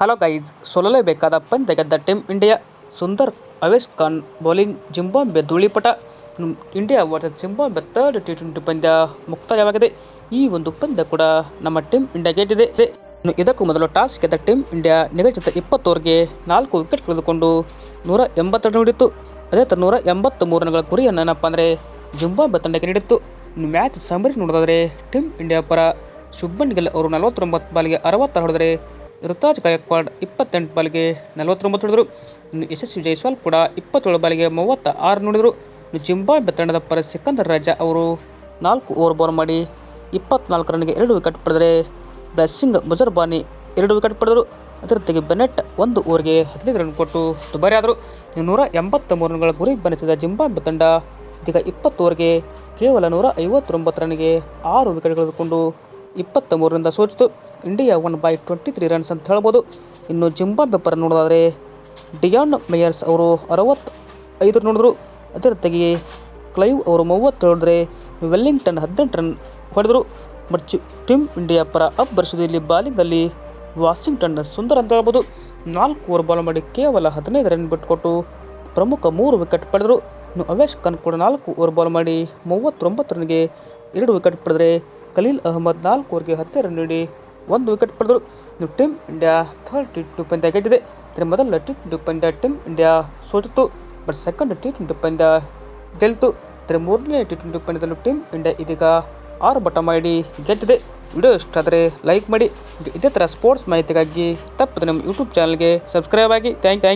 Hello guys ಸೋಲಲೇಬೇಕಾದ ಪಂದ್ಯ ಗೆದ್ದ team India, Sundar Avesh Khan, bowling Zimbabwe ಧೂಳಿಪಟ. India versus Zimbabwe third T twenty ಪಂದ್ಯ ಮುಕ್ತಾಯವಾಗಿದೆ. ಈ ಒಂದು ಪಂದ್ಯ ಕೂಡ ನಮ್ಮ ಟೀಮ್ ಇಂಡಿಯಾ ಗೆದ್ದಿದೆ. ಇದಕ್ಕೂ ಮೊದಲು ಟಾಸ್ ಗೆದ್ದ ಟೀಮ್ ಇಂಡಿಯಾ ನಿಗದಿತ ಇಪ್ಪತ್ತು ನಾಲ್ಕು ವಿಕೆಟ್ ಕಳೆದುಕೊಂಡು ನೂರ ಎಂಬತ್ತೆರಡು ನೀಡಿತ್ತು ಅದೇ ಥರ ನೂರ ಎಂಬತ್ತ ಮೂರು ರನ್ಗಳ ಗುರಿಯನ್ನು ಏನಪ್ಪ ಅಂದರೆ ಜಿಂಬಾಂಬೆ ತಂಡಕ್ಕೆ ನೀಡಿತ್ತು. ಮ್ಯಾಚ್ ಸಮರಿ ನೋಡೋದಾದರೆ ಟೀಮ್ ಇಂಡಿಯಾ ಪರ ಶುಭನ್ ಗಿಲ್ ಅವರು ನಲವತ್ತೊಂಬತ್ತು ಬಾಲಿಗೆ ಅರವತ್ತಾರು ಹೊಡೆದರೆ ಋತುರಾಜ್ ಗಾಯಕ್ವಾಡ್ ಇಪ್ಪತ್ತೆಂಟು ಬಾಲಿಗೆ ನಲವತ್ತೊಂಬತ್ತು ಹೊಡೆದರು ಇನ್ನು ಯಶಸ್ವಿ ಜೈಸ್ವಾಲ್ ಕೂಡ ಇಪ್ಪತ್ತೇಳು ಬಾಲಿಗೆ ಮೂವತ್ತ ಆರು ನೋಡಿದರು. ಇನ್ನು ಜಿಂಬಾಬ್ವೆ ತಂಡದ ಪರ ಸಿಕಂದರ್ ರಾಜಾ ಅವರು ನಾಲ್ಕು ಓವರ್ ಬೌಲ್ ಮಾಡಿ ಇಪ್ಪತ್ನಾಲ್ಕು ರನ್ಗೆ ಎರಡು ವಿಕೆಟ್ ಪಡೆದರೆ ಬ್ಲೆಸ್ಸಿಂಗ್ ಮುಜರ್ಬಾನಿ ಎರಡು ವಿಕೆಟ್ ಪಡೆದರು. ಅದರ ಜೊತೆಗೆ ಬೆನೆಟ್ ಒಂದು ಓವರ್ಗೆ ಹದಿನೈದು ರನ್ ಕೊಟ್ಟು ದುಬಾರಿ ಆದರು ಇನ್ನು ನೂರ ಎಂಬತ್ತ ಮೂರು ರನ್ಗಳ ಗುರಿ ಬೆನ್ನತ್ತಿದ ಜಿಂಬಾಬ್ವೆ ತಂಡ ಇದೀಗ ಇಪ್ಪತ್ತು ಓವರ್ಗೆ ಕೇವಲ ನೂರ ಐವತ್ತೊಂಬತ್ತು ರನ್ಗೆ ಆರು ವಿಕೆಟ್ ಕಳೆದುಕೊಂಡು ಇಪ್ಪತ್ತ ಮೂರರಿಂದ ಸೋಚಿತು. India one by twenty three runs ಅಂತ ಹೇಳ್ಬೋದು. ಇನ್ನು ಜಿಂಬಾಬ್ವೆ ಪರ ನೋಡೋದಾದರೆ, ಡಿಯಾನ್ ಮೇಯರ್ಸ್ ಅವರು ಅರವತ್ತು ಐದು ನೋಡಿದ್ರು. ಅದೇ ರೀತಿಯಾಗಿ ಕ್ಲೈವ್ ಅವರು ಮೂವತ್ತು ಹೇಳಿದ್ರೆ ವೆಲ್ಲಿಂಗ್ಟನ್ ಹದಿನೆಂಟು ರನ್ ಹೊಡೆದರು. ಚಿ ಟೀಮ್ ಇಂಡಿಯಾ ಪರ ಅಬ್ಬರಿಸಿದ ಇಲ್ಲಿ ಬಾಲಿಂಗಲ್ಲಿ ವಾಷಿಂಗ್ಟನ್ ಸುಂದರ ಅಂತ ಹೇಳ್ಬೋದು. ನಾಲ್ಕು ಓವರ್ ಬಾಲ್ ಮಾಡಿ ಕೇವಲ ಹದಿನೈದು ರನ್ ಬಿಟ್ಟುಕೊಟ್ಟು ಪ್ರಮುಖ ಮೂರು ವಿಕೆಟ್ ಪಡೆದರು. ಇನ್ನು ಅವೇಶ್ ಖಾನ್ ಕೂಡ ನಾಲ್ಕು ಓವರ್ ಬಾಲ್ ಮಾಡಿ ಮೂವತ್ತೊಂಬತ್ತು ರನ್ಗೆ ಎರಡು ವಿಕೆಟ್ ಪಡೆದರೆ ಖಲೀಲ್ ಅಹಮದ್ ನಾಲ್ಕು ಓವರ್ಗೆ ರನ್ ನೀಡಿ ಒಂದು ವಿಕೆಟ್ ಪಡೆದರು. ಇನ್ನು team India third T twenty ಪಂದ್ಯ ಗೆದ್ದಿದೆ ಇದರ ಮೊದಲ ಟಿ ಟ್ವೆಂಟಿ ಪಂದ್ಯ ಟೀಮ್ ಇಂಡಿಯಾ ಸೋತಿತ್ತು. ಬಟ್ ಸೆಕೆಂಡ್ ಟಿ ಟ್ವೆಂಟಿ ಪಂದ್ಯ ಗೆಲ್ತು. ಇದರ ಮೂರನೇ ಟಿ ಟ್ವೆಂಟಿ ಪಂದ್ಯದಲ್ಲೂ ಟೀಮ್ ಇಂಡಿಯಾ ಇದೀಗ ಆರು ಬಟ ಮಾಡಿ ಗೆದ್ದಿದೆ. ವಿಡಿಯೋ ಇಷ್ಟ ಆದರೆ ಲೈಕ್ ಮಾಡಿ. ಇದೇ ಥರ ಸ್ಪೋರ್ಟ್ಸ್ ಮಾಹಿತಿಗಾಗಿ ತಪ್ಪದೆ ನಮ್ಮ ಯೂಟ್ಯೂಬ್ ಚಾನಲ್ಗೆ ಸಬ್ಸ್ಕ್ರೈಬ್ ಆಗಿ. Thank thank